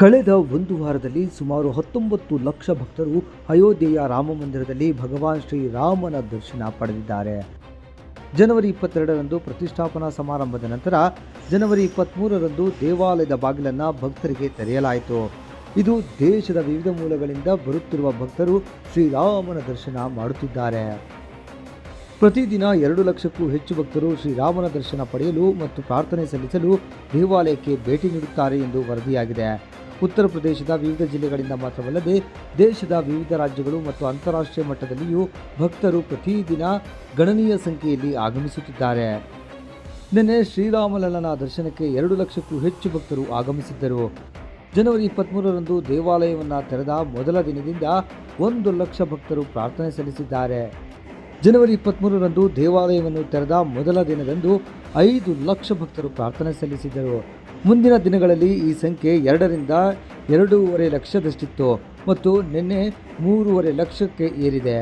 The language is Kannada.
ಕಳೆದ ಒಂದು ವಾರದಲ್ಲಿ ಸುಮಾರು ಹತ್ತೊಂಬತ್ತು ಲಕ್ಷ ಭಕ್ತರು ಅಯೋಧ್ಯೆಯ ರಾಮ ಮಂದಿರದಲ್ಲಿ ಭಗವಾನ್ ಶ್ರೀರಾಮನ ದರ್ಶನ ಪಡೆದಿದ್ದಾರೆ. ಜನವರಿ ಇಪ್ಪತ್ತೆರಡರಂದು ಪ್ರತಿಷ್ಠಾಪನಾ ಸಮಾರಂಭದ ನಂತರ ಜನವರಿ ಇಪ್ಪತ್ತ್ಮೂರರಂದು ದೇವಾಲಯದ ಬಾಗಿಲನ್ನು ಭಕ್ತರಿಗೆ ತೆರೆಯಲಾಯಿತು. ಇದು ದೇಶದ ವಿವಿಧ ಮೂಲಗಳಿಂದ ಬರುತ್ತಿರುವ ಭಕ್ತರು ಶ್ರೀರಾಮನ ದರ್ಶನ ಮಾಡುತ್ತಿದ್ದಾರೆ. ಪ್ರತಿದಿನ ಎರಡು ಲಕ್ಷಕ್ಕೂ ಹೆಚ್ಚು ಭಕ್ತರು ಶ್ರೀರಾಮನ ದರ್ಶನ ಪಡೆಯಲು ಮತ್ತು ಪ್ರಾರ್ಥನೆ ಸಲ್ಲಿಸಲು ದೇವಾಲಯಕ್ಕೆ ಭೇಟಿ ನೀಡುತ್ತಾರೆ ಎಂದು ವರದಿಯಾಗಿದೆ. ಉತ್ತರ ಪ್ರದೇಶದ ವಿವಿಧ ಜಿಲ್ಲೆಗಳಿಂದ ಮಾತ್ರವಲ್ಲದೆ ದೇಶದ ವಿವಿಧ ರಾಜ್ಯಗಳು ಮತ್ತು ಅಂತಾರಾಷ್ಟ್ರೀಯ ಮಟ್ಟದಲ್ಲಿಯೂ ಭಕ್ತರು ಪ್ರತಿದಿನ ಗಣನೀಯ ಸಂಖ್ಯೆಯಲ್ಲಿ ಆಗಮಿಸುತ್ತಿದ್ದಾರೆ. ನಿನ್ನೆ ಶ್ರೀರಾಮಲಲ್ಲನ ದರ್ಶನಕ್ಕೆ ಎರಡು ಲಕ್ಷಕ್ಕೂ ಹೆಚ್ಚು ಭಕ್ತರು ಆಗಮಿಸಿದ್ದರು. ಜನವರಿ ಇಪ್ಪತ್ತ್ಮೂರರಂದು ದೇವಾಲಯವನ್ನು ತೆರೆದ ಮೊದಲ ದಿನದಿಂದ ಒಂದು ಲಕ್ಷ ಭಕ್ತರು ಪ್ರಾರ್ಥನೆ ಸಲ್ಲಿಸಿದ್ದಾರೆ. ಜನವರಿ ಇಪ್ಪತ್ತ್ಮೂರರಂದು ದೇವಾಲಯವನ್ನು ತೆರೆದ ಮೊದಲ ದಿನದಂದು ಐದು ಲಕ್ಷ ಭಕ್ತರು ಪ್ರಾರ್ಥನೆ ಸಲ್ಲಿಸಿದರು ಮುಂದಿನ ದಿನಗಳಲ್ಲಿ ಈ ಸಂಖ್ಯೆ ಎರಡರಿಂದ ಎರಡೂವರೆ ಲಕ್ಷದಷ್ಟಿತ್ತು ಮತ್ತು ನಿನ್ನೆ ಮೂರುವರೆ ಲಕ್ಷಕ್ಕೆ ಏರಿದೆ.